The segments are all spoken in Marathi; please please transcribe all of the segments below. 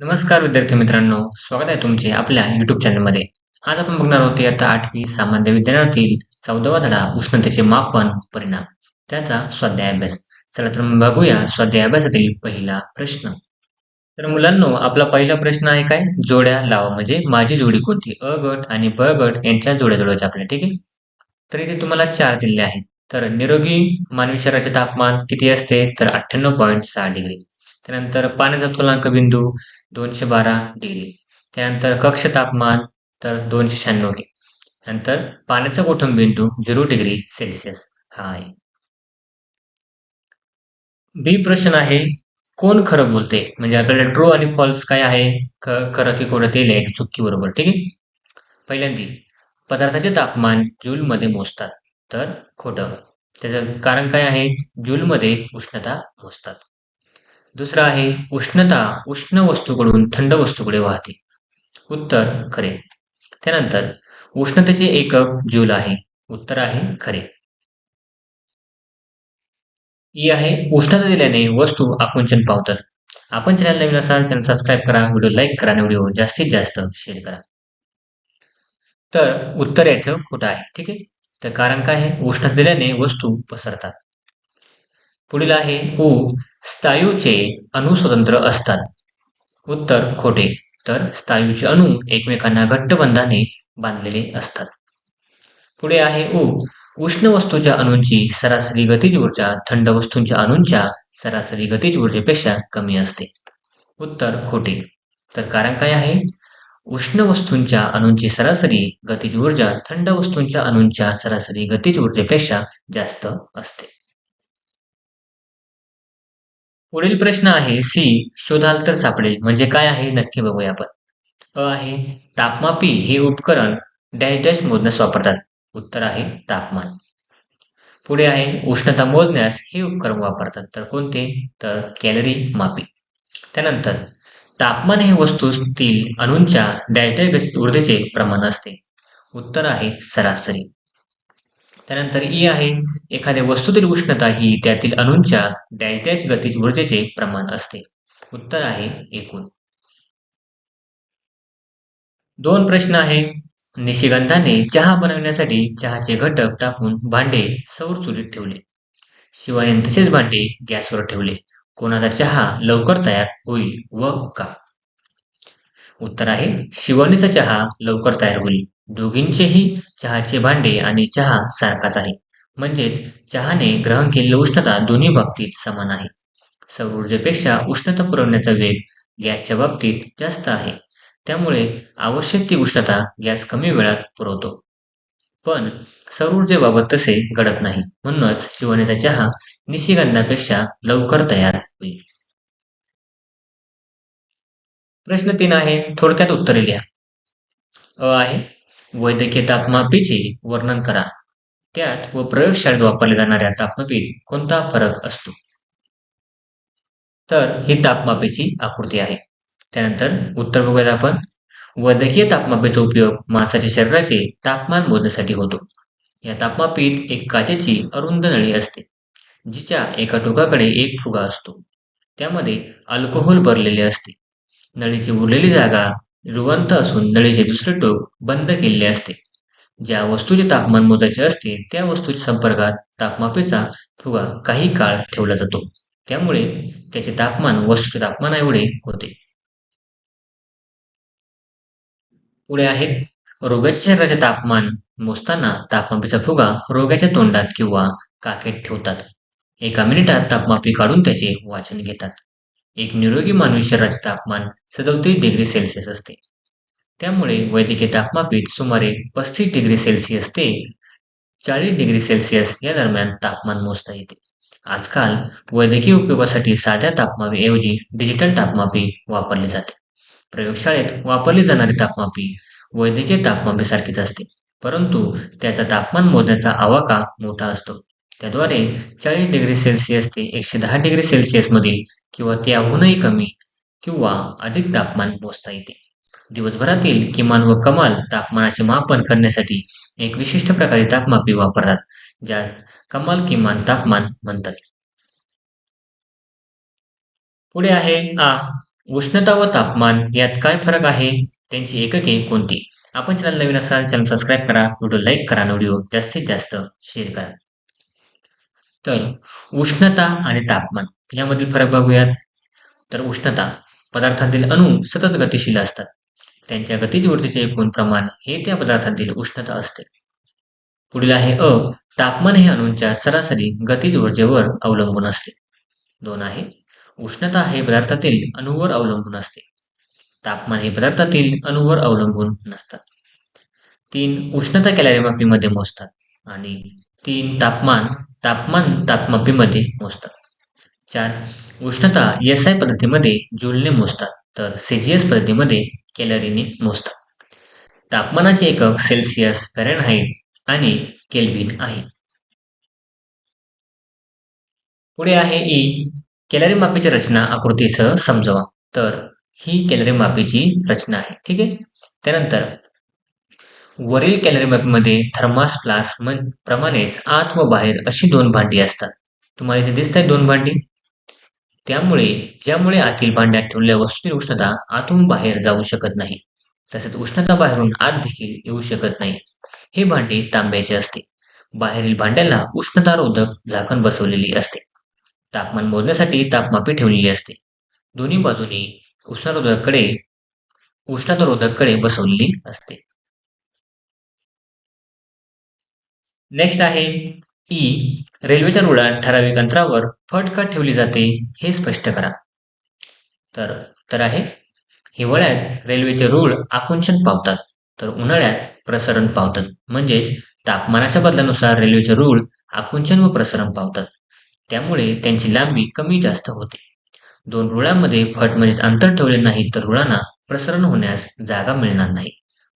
नमस्कार विद्यार्थी मित्रांनो स्वागत आहे तुमचे आपल्या युट्यूब चॅनलमध्ये आज आपण बघणार आहोत इयत्ता आठवी सामान्य विज्ञानातील चौदावा धडा उष्णतेचे मापन परिणाम. त्याचा स्वाध्याय अभ्यास चला तर मग बघूया स्वाध्याय अभ्यासातील पहिला प्रश्न. तर मुलांनो आपला पहिला प्रश्न आहे काय? जोड्या लावा म्हणजे माझी जोडी कोणती? अ गट आणि ब गट यांच्या जोड्या जोडायच्या आपल्या ठीक आहे? तर इथे तुम्हाला चार दिलेले आहेत. तर निरोगी मानवी शरीराचे तापमान किती असते? तर अठ्ठ्याण्णव पॉईंट सहा डिग्री. त्यानंतर पाण्याचा तुलनांक बिंदू दोनशे बारा डिग्री. त्यानंतर कक्ष तापमान तर दोनशे शहाण्णव नंतर पाण्याचा गोठण बिंदू झिरो डिग्री सेल्सिअस हा आहे. बी प्रश्न आहे कोण खरं बोलते? म्हणजे आपल्याला ट्रू आणि फॉल्स काय आहे? खरं की खोटं ते लिहायचं चुकी बरोबर ठीक आहे? पहिल्यांदी पदार्थाचे तापमान जूल मध्ये मोजतात तर खोटं. त्याचं कारण काय आहे? जूल मध्ये उष्णता मोजतात. दुसरं आहे उष्णता उष्ण वस्तूकडून थंड वस्तूकडे वाहते. उत्तर खरे. त्यानंतर उष्णतेचे एकक जूल आहे. उत्तर आहे खरे. ई आहे उष्णता दिल्याने वस्तू आकुंचन पावतात. आपण चॅनल नवीन असाल चॅनल सबस्क्राईब करा व्हिडिओ लाईक करा आणि व्हिडिओ जास्तीत जास्त शेअर करा. तर उत्तर याचं खोटं आहे ठीक आहे? तर कारण काय आहे? उष्णता दिल्याने वस्तू पसरतात. पुढील आहे उ. स्थायूचे अणु स्वतंत्र असतात. उत्तर खोटे. तर स्थायूचे अणु एकमेकांना घट्ट बंधाने बांधलेले असतात. पुढे आहे उ. उष्ण वस्तूच्या अणूंची सरासरी गतीज ऊर्जा थंड वस्तूंच्या अणूंच्या सरासरी गतीज ऊर्जेपेक्षा कमी असते. उत्तर खोटे. तर कारण काय आहे? उष्ण वस्तूंच्या अणूंची सरासरी गतीज ऊर्जा थंड वस्तूंच्या अणूंच्या सरासरी गतीज ऊर्जेपेक्षा जास्त असते. पुढील प्रश्न आहे सी शोधाल तर सापडेल. म्हणजे काय आहे? नक्की बघूया आपण. अ आहे तापमापी हे उपकरण डॅश डॅश मोजण्यास वापरतात. उत्तर आहे तापमान. पुढे आहे उष्णता मोजण्यास हे उपकरण वापरतात. तर कोणते? तर कॅलरी मापी. त्यानंतर तापमान हे वस्तूतील अणूंच्या डॅश डॅश ऊर्जेचे प्रमाण असते. उत्तर आहे सरासरी. त्यानंतर ई आहे एखाद्या वस्तूतील उष्णता ही त्यातील अणूंच्या डॅश डॅश गतीज ऊर्जेचे प्रमाण असते. उत्तर आहे एकूण. दोन प्रश्न आहे. निशिगंधाने चहा बनवण्यासाठी चहाचे घटक टाकून भांडे सौर चुलीत ठेवले. शिवाने तसेच भांडे गॅसवर ठेवले. कोणाचा चहा लवकर तयार होईल व का? उत्तर आहे शिवानीचा चहा लवकर तयार होईल. दोघींचेही चहाचे भांडे आणि चहा सारखाच आहे. म्हणजेच चहाने ग्रहण केलेली उष्णता दोन्ही बाबतीत समान आहे. सौर ऊर्जेपेक्षा उष्णता पुरवण्याचा वेग गॅसच्या बाबतीत जास्त आहे. त्यामुळे आवश्यक ती उष्णता गॅस कमी वेळात पुरवतो. पण सौर ऊर्जेबाबत तसे घडत नाही. म्हणूनच शिवनेचा चहा निशिगंधापेक्षा लवकर तयार होईल. प्रश्न तीन आहे. थोडक्यात उत्तरे लिहा. अ आहे. वैद्यकीय तापमापीचे वर्णन करा. त्यात व प्रयोगशाळेत वापरल्या जाणाऱ्या तापमापीत कोणता फरक असतो? तर ही तापमापीची आकृती आहे. त्यानंतर उत्तर बघूयात आपण. वैद्यकीय तापमापीचा उपयोग माणसाच्या शरीराचे तापमान मोजण्यासाठी होतो. या तापमापीत एक काचेची अरुंद नळी असते जिच्या एका टोकाकडे एक फुगा असतो. त्यामध्ये अल्कोहोल भरलेले असते. नळीची उरलेली जागा रुवंत असून नळीचे दुसरे टोक बंद केलेले असते. ज्या वस्तूचे तापमान मोजायचे असते त्या वस्तूच्या संपर्कात तापमापीचा फुगा काही काळ ठेवला जातो. त्यामुळे त्याचे तापमान वस्तूच्या तापमाना एवढे होते. पुढे आहेत रोगाच्या शरीराचे तापमान मोजताना तापमापीचा फुगा रोगाच्या तोंडात किंवा काकेत ठेवतात. एका मिनिटात तापमापी काढून त्याचे वाचन घेतात. एक निरोगी मानवी शरीराचे तापमान सदोतीस डिग्री सेल्सिअस असते. त्यामुळे वैद्यकीय तापमापीत सुमारे पस्तीस डिग्री सेल्सिअस ते चाळीस डिग्री सेल्सिअस या दरम्यान तापमान मोजता येते. आजकाल वैद्यकीय उपयोगासाठी साध्या तापमापीऐवजी डिजिटल तापमापी वापरले जाते. प्रयोगशाळेत वापरली जाणारी तापमापी वैद्यकीय तापमापीसारखीच असते. परंतु त्याचा तापमान मोजण्याचा आवाका मोठा असतो. त्याद्वारे चाळीस डिग्री सेल्सिअस ते एकशे दहा डिग्री सेल्सिअस मधील किंवा त्याहूनही कमी किंवा अधिक तापमान मोजता येते. दिवसभरातील किमान व कमाल तापमानाचे मापन करण्यासाठी एक विशिष्ट प्रकारे तापमापी वापरतात ज्यास कमाल किमान तापमान म्हणतात. पुढे आहे आ उष्णता व तापमान यात काय फरक आहे? त्यांची एकके कोणती? आपण चॅनल नवीन असाल चॅनल सबस्क्राईब करा व्हिडिओ लाईक करा व्हिडिओ जास्तीत जास्त शेअर करा. तर उष्णता आणि तापमान. यामधील फरक बघूयात. तर उष्णता पदार्थातील अणू सतत गतिशील असतात. त्यांच्या गतीज ऊर्जेचे एकूण प्रमाण हे त्या पदार्थातील उष्णता असते. पुढील आहे अ तापमान हे अणूंच्या सरासरी गतीज ऊर्जेवर अवलंबून असते. दोन आहे उष्णता हे पदार्थातील अणूवर अवलंबून असते. तापमान हे पदार्थातील अणूवर अवलंबून नसतात. तीन उष्णता कॅलरीमापीमध्ये मोजतात. आणि तीन तापमान तापमान तापमापीमध्ये मोजतात. चार. उष्णता एस आय पद्धतीमध्ये जूलने मोजतात तर सीजीएस पद्धतीमध्ये कॅलरीने मोजतात. तापमानाचे एकक सेल्सिअस फॅरेनहाइट आणि केल्विन आहे. पुढे आहे ई कॅलरी मापीची रचना आकृतीसह समजवा. तर ही कॅलरी मापीची रचना आहे ठीक आहे? त्यानंतर वरील कॅलरी मॅपमध्ये थर्मास प्लास प्रमाणेच आत व बाहेर अशी दोन भांडी असतात. तुम्हाला इथे दिसत आहेत दोन भांडी. त्यामुळे ज्यामुळे आतील भांड्यात ठेवलेल्या वस्तूची उष्णता आतून बाहेर जाऊ शकत नाही. तसेच उष्णता बाहेरून आत देखील येऊ शकत नाही. हे भांडी तांब्याचे असते. बाहेरील भांड्याला उष्णतारोधक झाकण बसवलेली असते. तापमान मोजण्यासाठी तापमापी ठेवलेली असते. दोन्ही बाजूनी उष्णतारोधककडे उष्णतारोधककडे बसवलेली असते. नेक्स्ट आहे ई रेल्वेच्या रुळात ठराविक अंतरावर फट का ठेवली जाते हे स्पष्ट करा. तर उत्तर आहे हिवाळ्यात रेल्वेचे रूळ आकुंचन पावतात तर उन्हाळ्यात प्रसरण पावतात. म्हणजेच तापमानाच्या बदलानुसार रेल्वेचे रूळ आकुंचन व प्रसरण पावतात. त्यामुळे त्यांची लांबी कमी जास्त होते. दोन रुळांमध्ये फट म्हणजे अंतर ठेवले नाही तर रुळांना प्रसरण होण्यास जागा मिळणार नाही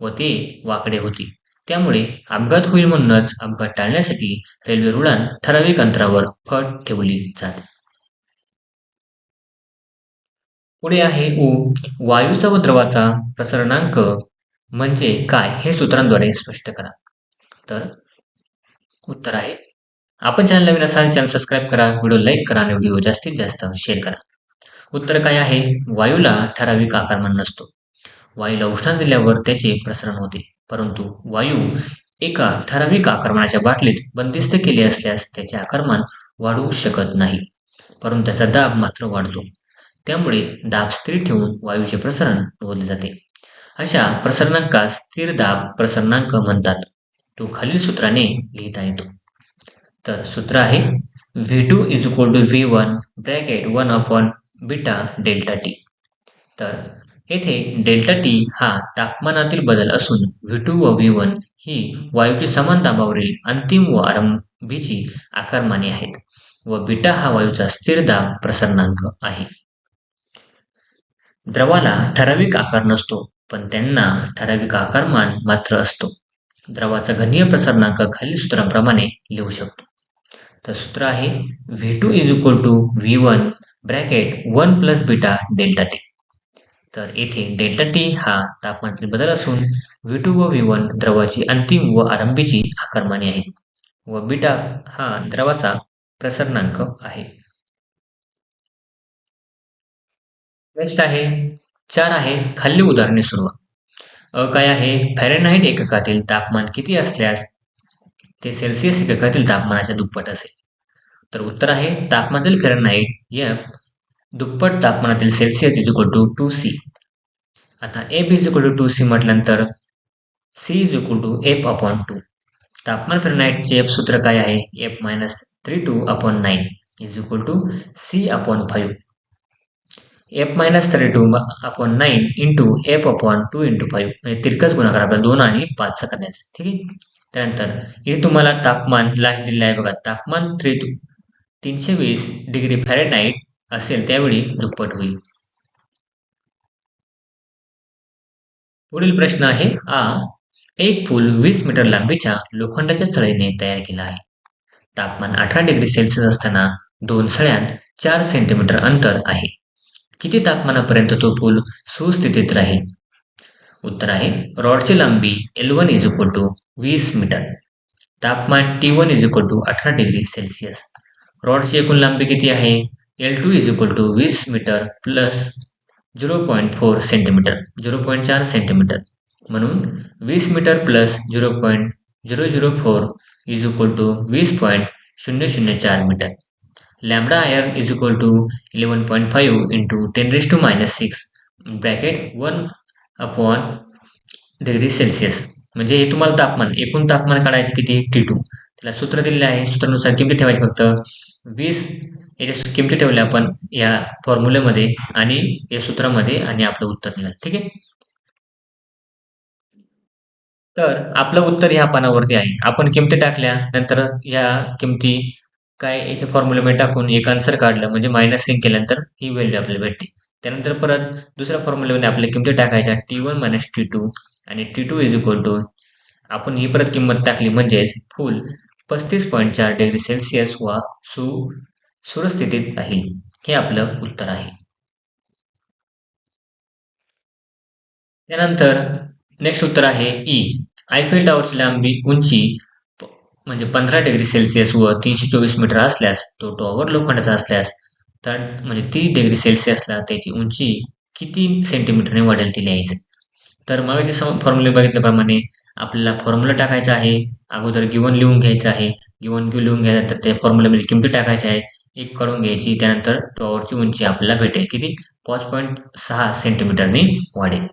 व ते वाकडे होतील. त्यामुळे अपघात होईल म्हणूनच अपघात टाळण्यासाठी रेल्वे रुळांत ठराविक अंतरावर फट ठेवली जाते. पुढे आहे उ वायूचा व द्रवाचा प्रसरणांक म्हणजे काय हे सूत्रांद्वारे स्पष्ट करा. तर उत्तर आहे आपण चॅनल नवीन असाल चॅनल सबस्क्राईब करा व्हिडिओ लाईक करा आणि व्हिडिओ जास्तीत जास्त शेअर करा. उत्तर काय आहे वायूला ठराविक आकारमान नसतो. वायूला उष्णता दिल्यावर त्याचे प्रसरण होते. परंतु वायू एका ठराविक आक्रमणाच्या बाटलीत बंदिस्त केले असल्यास त्याचे आकारमान वाढवू शकत नाही. परंतु त्याचा दाब मात्र वाढतो. त्यामुळे दाब स्थिर ठेवून वायूचे प्रसरण बोलले जाते. अशा प्रसरणांकास स्थिर दाब प्रसरणांक म्हणतात. तो खालील सूत्राने लिहिता येतो. तर सूत्र आहे V two is equal to V one bracket one upon beta delta T तर येथे डेल्टा टी हा तापमानातील बदल असून व्ही टू व व्ही वन ही वायूची समान दाबावरील अंतिम व आरंभीची आकारमाने आहेत व बीटा हा वायूचा स्थिर दाब प्रसरणांक आहे. द्रवाला ठराविक आकार नसतो पण त्यांना ठराविक आकारमान मात्र असतो. द्रवाचा घनीय प्रसरणांक खालील सूत्राप्रमाणे लिहू शकतो. तर सूत्र आहे V two is equal to V one bracket one plus beta delta T तर येथे डेल्टा टी हा तापमानातील बदल असून व्ही टू व व्ही वन द्रवाची अंतिम व आरंभीची आकारमाने आहे व बीटा हा द्रवाचा प्रसरणांक आहे. नेक्स्ट आहे चार आहे खाली उदाहरणे सुरुवात अ काय आहे? फॅरेनहाइट एककातील तापमान किती असल्यास ते सेल्सिअस एककातील तापमानाच्या दुप्पट असेल. तर उत्तर आहे तापमानातील फॅरेनहाइट एफ दुप्पट तापमानातील Celsius is equal to two C आता F is equal to two C म्हटल्यानंतर C is equal to F upon two तापमान फिरण्याचे एफ सूत्र काय आहे? F minus three two upon nine is equal to C upon five F minus thirty two upon nine into F upon two into five म्हणजे तिरकस गुणाकार आपल्याला दोन आणि पाचचा करण्याचा. ठीक आहे? त्यानंतर इथे तुम्हाला तापमान लास्ट दिलेलं आहे बघा. तापमान थ्री टू तीनशे वीस डिग्री फॅरेनाईट असेल त्यावेळी दुप्पट होईल. पुढील प्रश्न आहे आ एक पूल वीस मीटर लांबीच्या लोखंडाच्या सळीने तयार केला आहे. तापमान अठरा डिग्री सेल्सिअस असताना दोन सळ्यांत चार सेंटीमीटर अंतर आहे. किती तापमानापर्यंत तो पूल सुस्थितीत राहील? उत्तर आहे रॉडची लांबी L one is equal to वीस मीटर. तापमान T one is equal to अठरा डिग्री सेल्सिअस. रॉडची एकूण लांबी किती आहे? L two is equal to वीस metre plus zero point four centimetre zero point चार सेंटीमीटर म्हणून वीस metre plus zero point zero zero four is equal to वीस पॉईंट शून्य शून्य चार metre lambda Iyer is equal to eleven point five into ten raise to minus six bracket one upon degree Celsius म्हणजे हे तुम्हाला तापमान एकूण तापमान काढायचे किती? टी टू त्याला सूत्र दिलेलं आहे. सूत्रानुसार किमती ठेवायची फक्त. वीस याच्या किमती ठेवल्या आपण या फॉर्म्युल्यामध्ये आणि या सूत्रामध्ये आणि आपलं उत्तर दिलं ठीक आहे? तर आपलं उत्तर ह्या पानावरती आहे. आपण किमती टाकल्या नंतर या किमती काय याच्या फॉर्म्युल्यामध्ये टाकून एक आन्सर काढलं म्हणजे मायनसिंग केल्यानंतर ही व्हॅल्यू आपल्याला भेटते. त्यानंतर परत दुसऱ्या फॉर्म्युलेमध्ये आपल्या किमती टाकायच्या T one minus T two आणि T two is equal to आपण ही परत किंमत टाकली म्हणजेच फुल पस्तीस पॉईंट चार डिग्री सेल्सिअस वा सू सुरस्थितीत राहील. हे आपलं उत्तर आहे. त्यानंतर नेक्स्ट उत्तर आहे ई आयफेल टॉवरची लांबी उंची म्हणजे पंधरा डिग्री सेल्सिअस व तीनशे चोवीस मीटर असल्यास तो टॉवर लोखंडाचा असल्यास तर म्हणजे तीस डिग्री सेल्सिअसला त्याची उंची किती सेंटीमीटरने वाढेल ती लिहायचं. तर मग फॉर्म्युले बघितल्याप्रमाणे आपल्याला फॉर्म्युला टाकायचा आहे अगोदर गिवन लिहून घ्यायचं आहे. गिवन क्यू लिहून घ्यायचा तर त्या फॉर्म्युल्यामध्ये किमती टाकायची आहे. एक करून घ्यायची. त्यानंतर टॉवरची उंची आपल्याला भेटेल. किती? पाच पॉईंट सहा सेंटीमीटरने वाढेल.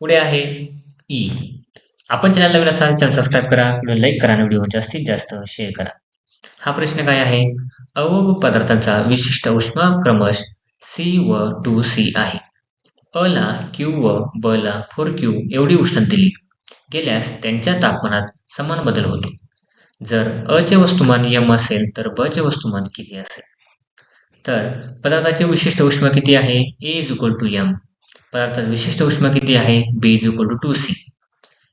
पुढे आहे ई आपण चॅनलला नवीन असाल चॅनल सबस्क्राईब करा. व्हिडिओ लाईक करा आणि व्हिडिओ जास्तीत जास्त शेअर करा. हा प्रश्न काय आहे? अवघ पदार्थांचा विशिष्ट उष्माक्रमश सी व टू सी आहे. अ ला क्यू व ब ला फोर क्यू एवढी उष्णता दिली गेल्यास त्यांच्या तापमानात समान बदल होतो. जर अ चे वस्तुमान यम असेल तर ब चे वस्तुमान किती असेल? तर पदार्थाचे विशिष्ट उष्मा किती आहे? ए इज इक्वल टू यम पदार्थात विशिष्ट उष्मा किती आहे? B is equal to two C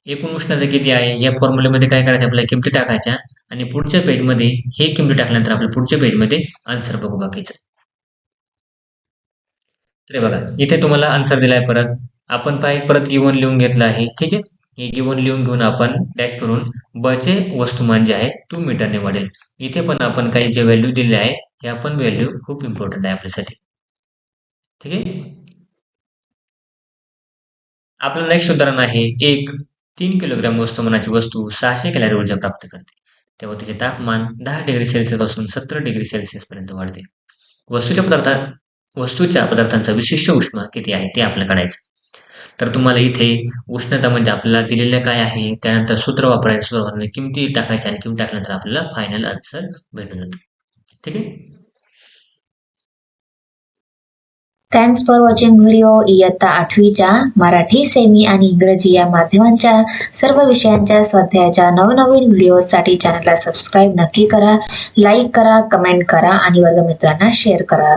एकूण उष्णता किती आहे? या फॉर्म्युलेमध्ये काय करायचं? आपल्याला किमती टाकायच्या. आणि पुढच्या पेजमध्ये हे किमती टाकल्यानंतर आपल्या पुढच्या पेजमध्ये आन्सर बघू बाकीचं. तर बघा इथे तुम्हाला आन्सर दिलाय परत. आपण पाय परत e इवन लिहून घेतलं आहे. ठीक आहे? हे गिवन लिहून घेऊन आपण डॅश करून बचे वस्तुमान जे म्हणजे आहे टू मीटरने वाढेल. इथे पण आपण काही जे व्हॅल्यू दिले आहे हे पण व्हॅल्यू खूप इम्पॉर्टंट आहे आपल्यासाठी. ठीक आहे? आपलं नेक्स्ट उदाहरण आहे एक तीन किलोग्रॅम वस्तुमानाची वस्तू सहाशे कॅलरी ऊर्जा प्राप्त करते. तेव्हा तिचे तापमान दहा डिग्री सेल्सिअसपासून सत्तर डिग्री सेल्सिअस पर्यंत वाढते. वस्तूच्या पदार्थात वस्तूच्या पदार्थांचा विशिष्ट उष्मा किती आहे ते आपल्याला काढायचं तर तुम्हाला इथे उष्णता म्हणजे आपल्याला दिलेलं काय आहे? त्यानंतर सूत्र वापरायचं सूत्र किमती टाकायचे आणि किमती टाकल्यानंतर आपल्याला फायनल आन्सर भेटून जातो. ठीक आहे? थँक्स फॉर वॉचिंग व्हिडिओ इयत्ता आठवीच्या मराठी सेमी आणि इंग्रजी या माध्यमांच्या सर्व विषयांच्या स्वाध्यायाच्या नवनवीन व्हिडिओसाठी चॅनलला सबस्क्राईब नक्की करा. लाईक करा कमेंट करा आणि वर्गमित्रांना शेअर करा.